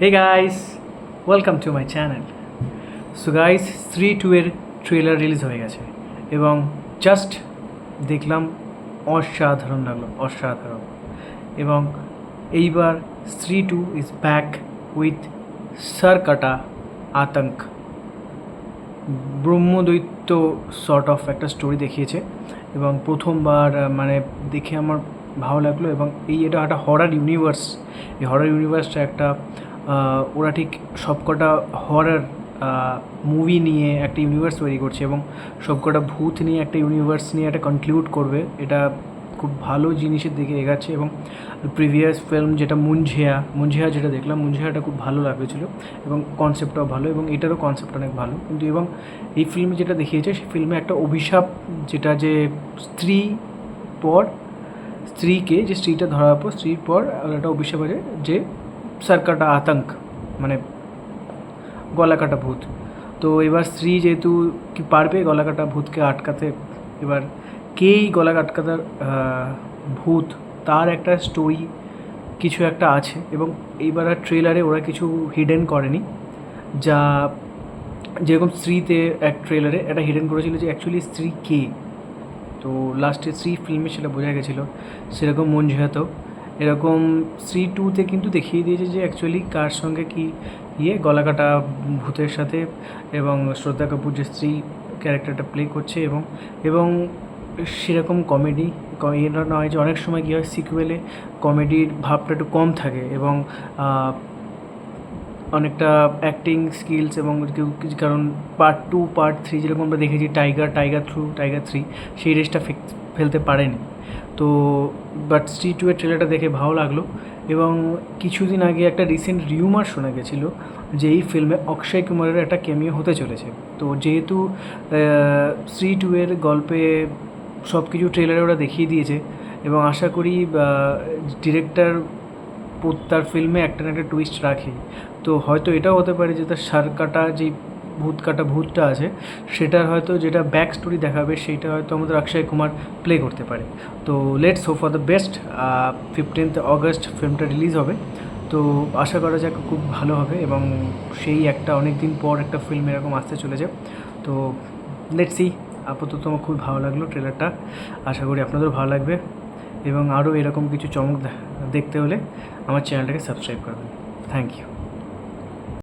Hey guys welcome to my channel so guys Stree two এর trailer release হয়ে গেছে এবং জাস্ট দেখলাম অসাধারণ লাগল, অসাধারণ। এবং এইবার Stree two is back with Sarkata আতঙ্ক ব্রহ্মদৈত্য সর্ট অফ একটা স্টোরি দেখিয়েছে এবং প্রথমবার মানে দেখে আমার ভালো লাগল এবং এই এটা একটা হরার ইউনিভার্স এই হরার ইউনিভার্সটা একটা ওরা ঠিক সবকটা হরার মুভি নিয়ে একটা ইউনিভার্স তৈরি করছে এবং সবকটা ভূত নিয়ে একটা ইউনিভার্স নিয়ে একটা কনক্লুড করবে। এটা খুব ভালো জিনিসের দিকে এগাচ্ছে এবং প্রিভিয়াস ফিল্ম যেটা মুঞ্ঝিয়া মুঞ্ঝিয়া যেটা দেখলাম মুঞ্ঝিয়াটা খুব ভালো লাগেছিল এবং কনসেপ্টটাও ভালো এবং এটারও কনসেপ্ট অনেক ভালো। কিন্তু এবং এই ফিল্মে যেটা দেখিয়েছে সেই ফিল্মে একটা অভিশাপ যেটা যে স্ত্রী পর, স্ত্রীকে, যে স্ত্রীটা ধরার পর, স্ত্রীর পর একটা অভিশাপ আছে যে সারকাটা আতঙ্ক মানে গলা কাটা ভূত। তো এবার স্ত্রী যেহেতু কি পারবে গলা কাটা ভূতকে আটকাতে এবার কেই গলা আটকাতার আহ, ভূত তার একটা স্টোরি কিছু একটা আছে এবং এইবার আর ট্রেলারে ওরা কিছু হিডেন করেনি। যা যেরকম স্ত্রীতে এক ট্রেলারে একটা হিডেন করেছিল যে অ্যাকচুয়ালি স্ত্রী কে? তো লাস্টে স্ত্রী ফিল্মে সেটা বোঝা গেছিল। সেরকম মন ঝিয়াতেও এরকম স্ত্রী টুতে কিন্তু দেখিয়ে দিয়েছে যে অ্যাকচুয়ালি কার সঙ্গে কি ইয়ে গলাকাটা ভূতের সাথে এবং শ্রদ্ধা কাপুর যে স্ত্রী ক্যারেক্টারটা প্লে করছে এবং এবং সেরকম কমেডি এটা নয় যে অনেক সময় কী হয় সিকুয়েলে কমেডির ভাবটা একটু কম থাকে এবং অনেকটা অ্যাক্টিং স্কিলস এবং কেউ কারণ পার্ট টু পার্ট থ্রি যেরকম আমরা দেখেছি Tiger Tiger through Tiger three সেই রেসটা ফেলতে পারেনি। তো বাট স্ট্রি টু এর ট্রেলারটা দেখে ভালো লাগল এবং কিছুদিন আগে একটা রিসেন্ট রিউমার শোনা গেছিল যে এই ফিল্মে অক্ষয় কুমারের একটা কেমিও হতে চলেছে। তো যেহেতু স্ত্রী টু এর গল্পে সব কিছু ট্রেলারে ওরা দেখিয়ে দিয়েছে এবং আশা করি ডিরেক্টর তার ফিল্মে একটা না একটা টুইস্ট রাখে। তো হয়তো এটাও হতে পারে যে তার সার কাটা যে ভূত কাটা ভূতটা আছে, সেটার হয়তো যেটা ব্যাক স্টোরি দেখাবে, সেইটা হয়তো আমাদের অক্ষয় কুমার প্লে করতে পারে। তো let's hope for the best fifteenth August ফিল্মটা release হবে। তো আশা করা যাক খুব ভালো হবে এবং সেই একটা অনেক দিন পর একটা ফিল্ম এরকম আসতে চলেছে। তো লেটস সি আপাতত আমার খুব ভালো লাগল ট্রেলারটা আশা করি আপনাদেরও ভালো লাগবে এবং আরও এরকম কিছু চমক দেখতে হলে আমার চ্যানেলটাকে সাবস্ক্রাইব করবেন। Thank you